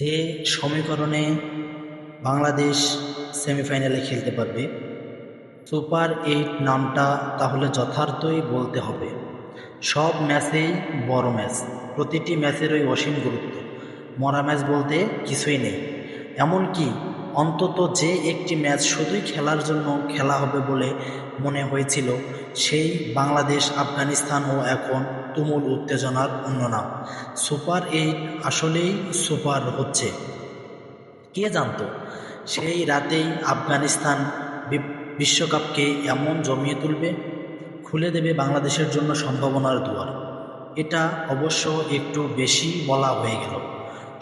যে সমীকরণে বাংলাদেশ সেমিফাইনালে খেলতে পারবে, সুপার এইট নামটা তাহলে যথার্থই বলতে হবে। সব ম্যাচেই বড় ম্যাচ, প্রতিটি ম্যাচেরই অসীম গুরুত্ব। মরা ম্যাচ বলতে কিছুই নেই। এমনকি অন্তত যে একটি ম্যাচ শুধুই খেলার জন্য খেলা হবে বলে মনে হয়েছিল, সেই বাংলাদেশ আফগানিস্তানও এখন তুমুল উত্তেজনার অন্য নাম সুপার এইট আসলেই সুপার হচ্ছে। কে জানতো, সেই রাতেই আফগানিস্তান বিশ্বকাপকে এমন জমিয়ে তুলবে, খুলে দেবে বাংলাদেশের জন্য সম্ভাবনার দুয়ার। এটা অবশ্য একটু বেশি বলা হয়ে গেল।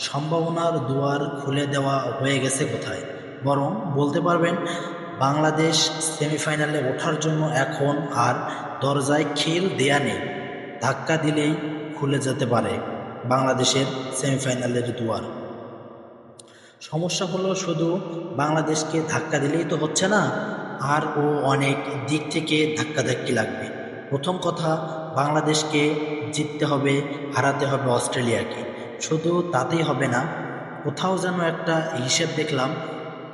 সম্ভাবনার দুয়ার খুলে দেওয়া হয়ে গেছে কোথায়? বরং বলতে পারবেন বাংলাদেশ সেমিফাইনালে ওঠার জন্য এখন আর দরজায় খিল দেয়া নেই, ধাক্কা দিলেই খুলে যেতে পারে বাংলাদেশের সেমিফাইনালের দুয়ার। সমস্যা হলো শুধু বাংলাদেশকে ধাক্কা দিলেই তো হচ্ছে না, আর ও অনেক দিক থেকে ধাক্কাধাক্কি লাগবে। প্রথম কথা, বাংলাদেশকে জিততে হবে, হারাতে হবে অস্ট্রেলিয়াকে। শুধু তাতেই হবে না, কোথাও যেন একটা হিসেব দেখলাম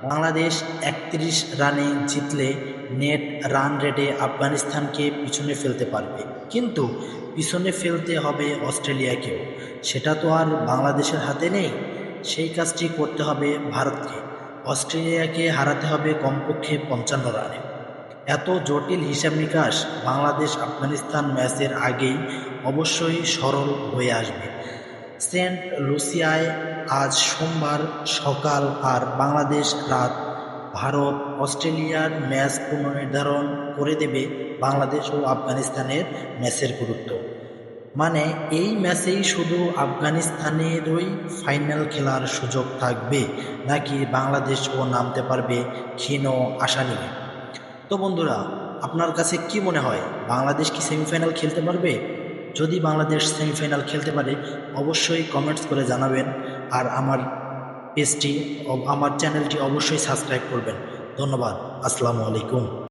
বাংলাদেশ একত্রিশ রানে জিতলে নেট রান রেটে আফগানিস্তানকে পিছনে ফেলতে পারবে। কিন্তু পিছনে ফেলতে হবে অস্ট্রেলিয়াকেও। সেটা তো আর বাংলাদেশের হাতে নেই। সেই কাজটি করতে হবে ভারতকে। অস্ট্রেলিয়াকে হারাতে হবে কমপক্ষে পঞ্চান্ন রানে। এত জটিল হিসাব নিকাশ বাংলাদেশ আফগানিস্তান ম্যাচের আগেই অবশ্যই সরল হয়ে আসবে। সেন্ট লুসিয়ায় আজ সোমবার সকাল আর বাংলাদেশ রাত ভারত অস্ট্রেলিয়ার ম্যাচ পুনর্নির্ধারণ করে দেবে বাংলাদেশ ও আফগানিস্তানের ম্যাচের গুরুত্ব। মানে এই ম্যাচেই শুধু আফগানিস্তানেরই ফাইনাল খেলার সুযোগ থাকবে নাকি বাংলাদেশও নামতে পারবে ক্ষীণ আশা নিয়ে। তো বন্ধুরা, আপনার কাছে কি মনে হয়, বাংলাদেশ কি সেমিফাইনাল খেলতে পারবে? যদি বাংলাদেশ সেমিফাইনাল খেলতে পারে, অবশ্যই কমেন্টস করে জানাবেন আর আমার পেজটি আমার চ্যানেলটি অবশ্যই সাবস্ক্রাইব করবেন। ধন্যবাদ। আসসালামু আলাইকুম।